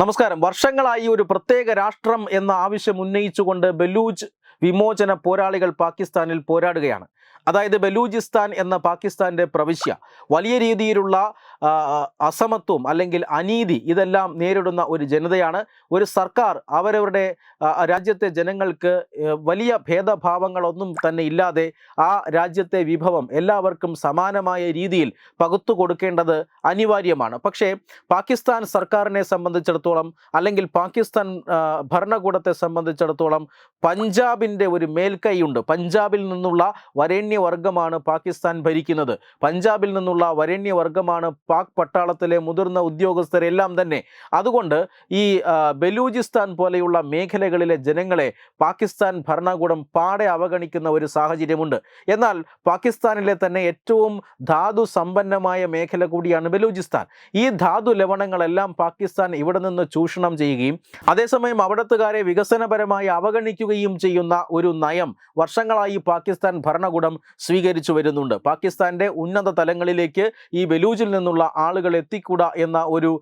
നമസ്കാരം. വർഷങ്ങളായി ഒരു പ്രത്യേക രാഷ്ട്രം എന്ന ആവശ്യം ഉന്നയിച്ചുകൊണ്ട് ബലൂച്ച് വിമോചന പോരാളികൾ പാകിസ്ഥാനിൽ പോരാടുകയാണ്. അതായത് ബലൂചിസ്ഥാൻ എന്ന പാകിസ്ഥാന്റെ പ്രവിശ്യ. വലിയ രീതിയിലുള്ള അസമത്വം അല്ലെങ്കിൽ അനീതി ഇതെല്ലാം നേരിടുന്ന ഒരു ജനതയാണ്. ഒരു സർക്കാർ അവരവരുടെ രാജ്യത്തെ ജനങ്ങൾക്ക് വലിയ ഭേദഭാവങ്ങളൊന്നും തന്നെ ഇല്ലാതെ ആ രാജ്യത്തെ വിഭവം എല്ലാവർക്കും സമാനമായ രീതിയിൽ പകുത്തു കൊടുക്കേണ്ടത് അനിവാര്യമാണ്. പക്ഷേ പാകിസ്ഥാൻ സർക്കാരിനെ സംബന്ധിച്ചിടത്തോളം അല്ലെങ്കിൽ പാകിസ്ഥാൻ ഭരണകൂടത്തെ സംബന്ധിച്ചിടത്തോളം പഞ്ചാബിന്റെ ഒരു മേൽക്കൈയുണ്ട്. പഞ്ചാബിൽ നിന്നുള്ള വരേണ്യവർഗമാണ് പാകിസ്ഥാൻ ഭരിക്കുന്നത്. പഞ്ചാബിൽ നിന്നുള്ള വരേണ്യവർഗമാണ് പാക് പട്ടാളത്തിലെ മുതിർന്ന ഉദ്യോഗസ്ഥരെല്ലാം തന്നെ. അതുകൊണ്ട് ഈ ബലൂചിസ്ഥാൻ പോലെയുള്ള മേഖലകളിലെ ജനങ്ങളെ പാകിസ്ഥാൻ ഭരണകൂടം പാടെ അവഗണിക്കുന്ന ഒരു സാഹചര്യമുണ്ട്. എന്നാൽ പാകിസ്ഥാനിലെ തന്നെ ഏറ്റവും ധാതു സമ്പന്നമായ മേഖല കൂടിയാണ് ബലൂചിസ്ഥാൻ. ഈ ധാതു ലവണങ്ങളെല്ലാം പാകിസ്ഥാൻ ഇവിടെ നിന്ന് ചൂഷണം ചെയ്യുകയും അതേസമയം അവിടത്തുകാരെ വികസനപരമായി അവഗണിക്കുകയും ചെയ്യുന്ന ഒരു നയം വർഷങ്ങളായി പാകിസ്ഥാൻ ഭരണകൂടം സ്വീകരിച്ചു വരുന്നുണ്ട്. പാകിസ്ഥാന്റെ ഉന്നത തലങ്ങളിലേക്ക് ഈ ബലൂജിൽ നിന്നുള്ള ആളുകൾ എത്തിക്കൂട എന്ന ഒരു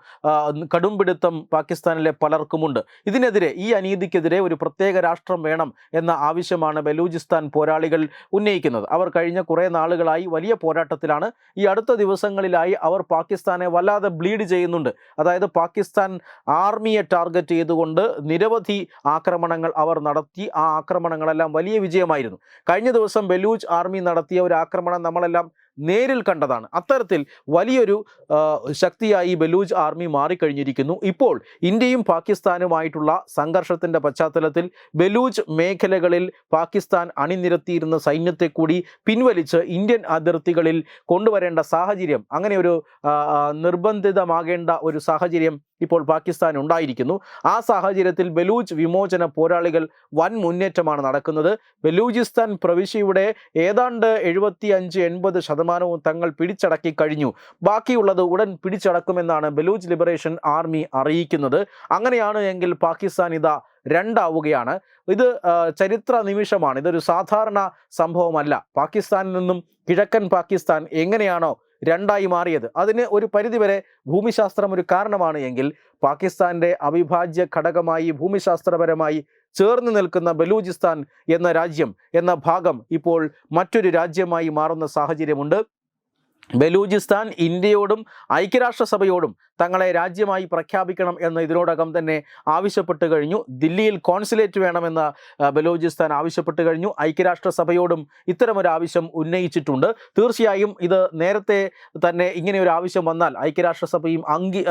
കടുംപിടുത്തം പാകിസ്ഥാനിലെ പലർക്കുമുണ്ട്. ഇതിനെതിരെ ഈ അനീതിക്കെതിരെ ഒരു പ്രത്യേക രാഷ്ട്രം വേണം എന്ന ആവശ്യമാണ് ബലൂചിസ്ഥാൻ പോരാളികൾ ഉന്നയിക്കുന്നത്. അവർ കഴിഞ്ഞ കുറേ നാളുകളായി വലിയ പോരാട്ടത്തിലാണ്. ഈ അടുത്ത ദിവസങ്ങളിലായി അവർ പാകിസ്ഥാനെ വല്ലാതെ ബ്ലീഡ് ചെയ്യുന്നുണ്ട്. അതായത് പാകിസ്ഥാൻ ആർമിയെ ടാർഗറ്റ് ചെയ്തുകൊണ്ട് നിരവധി ആക്രമണങ്ങൾ അവർ നടത്തി. ആ ആക്രമണങ്ങളെല്ലാം വലിയ വിജയമായിരുന്നു. കഴിഞ്ഞ ദിവസം ബലൂച്ച് ആർമി നടത്തിയ ഒരു ആക്രമണം നമ്മളെല്ലാം നേരിൽ കണ്ടതാണ്. അത്തരത്തിൽ വലിയൊരു ശക്തിയായി ബലൂജ് ആർമി മാറിക്കഴിഞ്ഞിരിക്കുന്നു. ഇപ്പോൾ ഇന്ത്യയും പാകിസ്ഥാനുമായിട്ടുള്ള സംഘർഷത്തിന്റെ പശ്ചാത്തലത്തിൽ ബലൂജ് മേഖലകളിൽ പാകിസ്ഥാൻ അണിനിരത്തിയിരുന്ന സൈന്യത്തെ കൂടി പിൻവലിച്ച് ഇന്ത്യൻ അതിർത്തികളിൽ കൊണ്ടുവരേണ്ട സാഹചര്യം അങ്ങനെ ഒരു നിർബന്ധിതമാകേണ്ട ഒരു സാഹചര്യം ഇപ്പോൾ പാകിസ്ഥാൻ ഉണ്ടായിരിക്കുന്നു. ആ സാഹചര്യത്തിൽ ബലൂജ് വിമോചന പോരാളികൾ വൻ മുന്നേറ്റമാണ് നടക്കുന്നത്. ബലൂചിസ്ഥാൻ പ്രവിശ്യയുടെ ഏതാണ്ട് എഴുപത്തി അഞ്ച് എൺപത് ശതമാനവും തങ്ങൾ പിടിച്ചടക്കി കഴിഞ്ഞു. ബാക്കിയുള്ളത് ഉടൻ പിടിച്ചടക്കുമെന്നാണ് ബലൂച്ച് ലിബറേഷൻ ആർമി അറിയിക്കുന്നത്. അങ്ങനെയാണ് എങ്കിൽ പാകിസ്ഥാൻ ഇതാ രണ്ടാവുകയാണ്. ഇത് ചരിത്ര നിമിഷമാണ്. ഇതൊരു സാധാരണ സംഭവമല്ല. പാകിസ്ഥാനിൽ നിന്നും കിഴക്കൻ പാകിസ്ഥാൻ എങ്ങനെയാണോ രണ്ടായി മാറിയത്. അതിന് ഒരു പരിധിവരെ ഭൂമിശാസ്ത്രം ഒരു കാരണമാണ് എങ്കിൽ പാകിസ്ഥാന്റെ അവിഭാജ്യ ഘടകമായി ഭൂമിശാസ്ത്രപരമായി ചേർന്ന് നിൽക്കുന്ന ബലൂചിസ്ഥാൻ എന്ന രാജ്യം എന്ന ഭാഗം ഇപ്പോൾ മറ്റൊരു രാജ്യമായി മാറുന്ന സാഹചര്യമുണ്ട്. ബലൂചിസ്ഥാൻ ഇന്ത്യയോടും ഐക്യരാഷ്ട്രസഭയോടും തങ്ങളെ രാജ്യമായി പ്രഖ്യാപിക്കണം എന്ന് ഇതിനോടകം തന്നെ ആവശ്യപ്പെട്ട് കഴിഞ്ഞു. ദില്ലിയിൽ കോൺസുലേറ്റ് വേണമെന്ന് ബലൂചിസ്ഥാൻ ആവശ്യപ്പെട്ട് കഴിഞ്ഞു. ഐക്യരാഷ്ട്രസഭയോടും ഇത്തരമൊരു ആവശ്യം ഉന്നയിച്ചിട്ടുണ്ട്. തീർച്ചയായും ഇത് നേരത്തെ തന്നെ ഇങ്ങനെ ഒരു ആവശ്യം വന്നാൽ ഐക്യരാഷ്ട്രസഭയും അംഗീ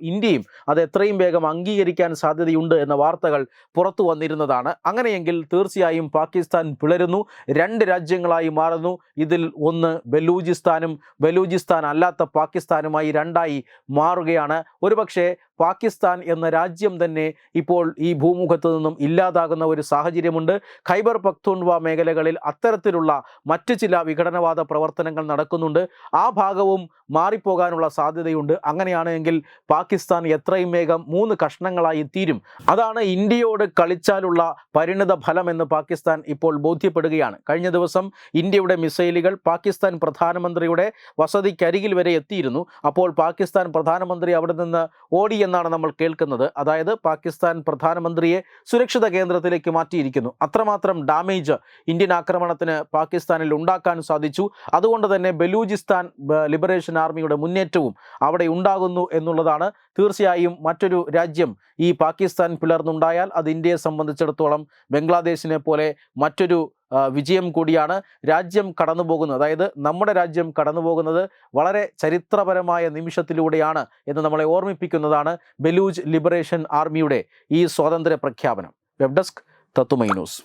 ഇന്ത്യയും അത് എത്രയും വേഗം അംഗീകരിക്കാൻ സാധ്യതയുണ്ട് എന്ന വാർത്തകൾ പുറത്തു വന്നിരുന്നതാണ്. അങ്ങനെയെങ്കിൽ തീർച്ചയായും പാകിസ്ഥാൻ പിളരുന്നു. രണ്ട് രാജ്യങ്ങളായി മാറുന്നു. ഇതിൽ ഒന്ന് ബലൂചിസ്ഥാനും ബലൂചിസ്ഥാൻ അല്ലാത്ത പാകിസ്ഥാനുമായി രണ്ടായി മാറുകയാണ്. ഒരുപക്ഷെ പാകിസ്ഥാൻ എന്ന രാജ്യം തന്നെ ഇപ്പോൾ ഈ ഭൂമുഖത്ത് നിന്നും ഇല്ലാതാകുന്ന ഒരു സാഹചര്യമുണ്ട്. ഖൈബർ പക്തൂൺവ മേഖലകളിൽ അത്തരത്തിലുള്ള മറ്റ് ചില വിഘടനവാദ പ്രവർത്തനങ്ങൾ നടക്കുന്നുണ്ട്. ആ ഭാഗവും മാറിപ്പോകാനുള്ള സാധ്യതയുണ്ട്. അങ്ങനെയാണെങ്കിൽ പാകിസ്ഥാൻ എത്രയും വേഗം മൂന്ന് കഷ്ണങ്ങളായി തീരും. അതാണ് ഇന്ത്യയോട് കളിച്ചാലുള്ള പരിണിത ഫലം എന്ന് പാകിസ്ഥാൻ ഇപ്പോൾ ബോധ്യപ്പെടുകയാണ്. കഴിഞ്ഞ ദിവസം ഇന്ത്യയുടെ മിസൈലുകൾ പാകിസ്ഥാൻ പ്രധാനമന്ത്രിയുടെ വസതിക്കരികിൽ വരെ എത്തിയിരുന്നു. അപ്പോൾ പാകിസ്ഥാൻ പ്രധാനമന്ത്രി അവിടെ നിന്ന് ഓടി എന്നാണ് നമ്മൾ കേൾക്കുന്നത്. അതായത് പാകിസ്ഥാൻ പ്രധാനമന്ത്രിയെ സുരക്ഷിത കേന്ദ്രത്തിലേക്ക് മാറ്റിയിരിക്കുന്നു. അത്രമാത്രം ഡാമേജ് ഇന്ത്യൻ ആക്രമണത്തിന് പാകിസ്ഥാനിൽ ഉണ്ടാക്കാൻ സാധിച്ചു. അതുകൊണ്ട് തന്നെ ബലൂചിസ്ഥാൻ ലിബറേഷൻ ആർമിയുടെ മുന്നേറ്റവും അവിടെ ഉണ്ടാകുന്നു എന്നുള്ളതാണ് തീർച്ചയായും മറ്റൊരു രാജ്യം ഈ പാകിസ്ഥാൻ പിളർന്നുണ്ടായാൽ അത് ഇന്ത്യയെ സംബന്ധിച്ചിടത്തോളം ബംഗ്ലാദേശിനെ പോലെ മറ്റൊരു വിജയം കൂടിയാണ് രാജ്യം കടന്നു പോകുന്നത് അതായത് നമ്മുടെ രാജ്യം കടന്നു പോകുന്നത് വളരെ ചരിത്രപരമായ നിമിഷത്തിലൂടെയാണ് എന്ന് നമ്മളെ ഓർമ്മിപ്പിക്കുന്നതാണ് ബലൂജ് ലിബറേഷൻ ആർമിയുടെ ഈ സ്വാതന്ത്ര്യ പ്രഖ്യാപനം. വെബ് ഡെസ്ക് തത്തുമൈ ന്യൂസ്.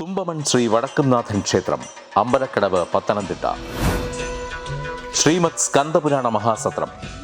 തുമ്പമൺ ശ്രീ വടക്കുംനാഥൻ ക്ഷേത്രം അമ്പലക്കടവ് പത്തനംതിട്ട. ശ്രീമത് സ്കന്ദപുരാണ മഹാസത്രം.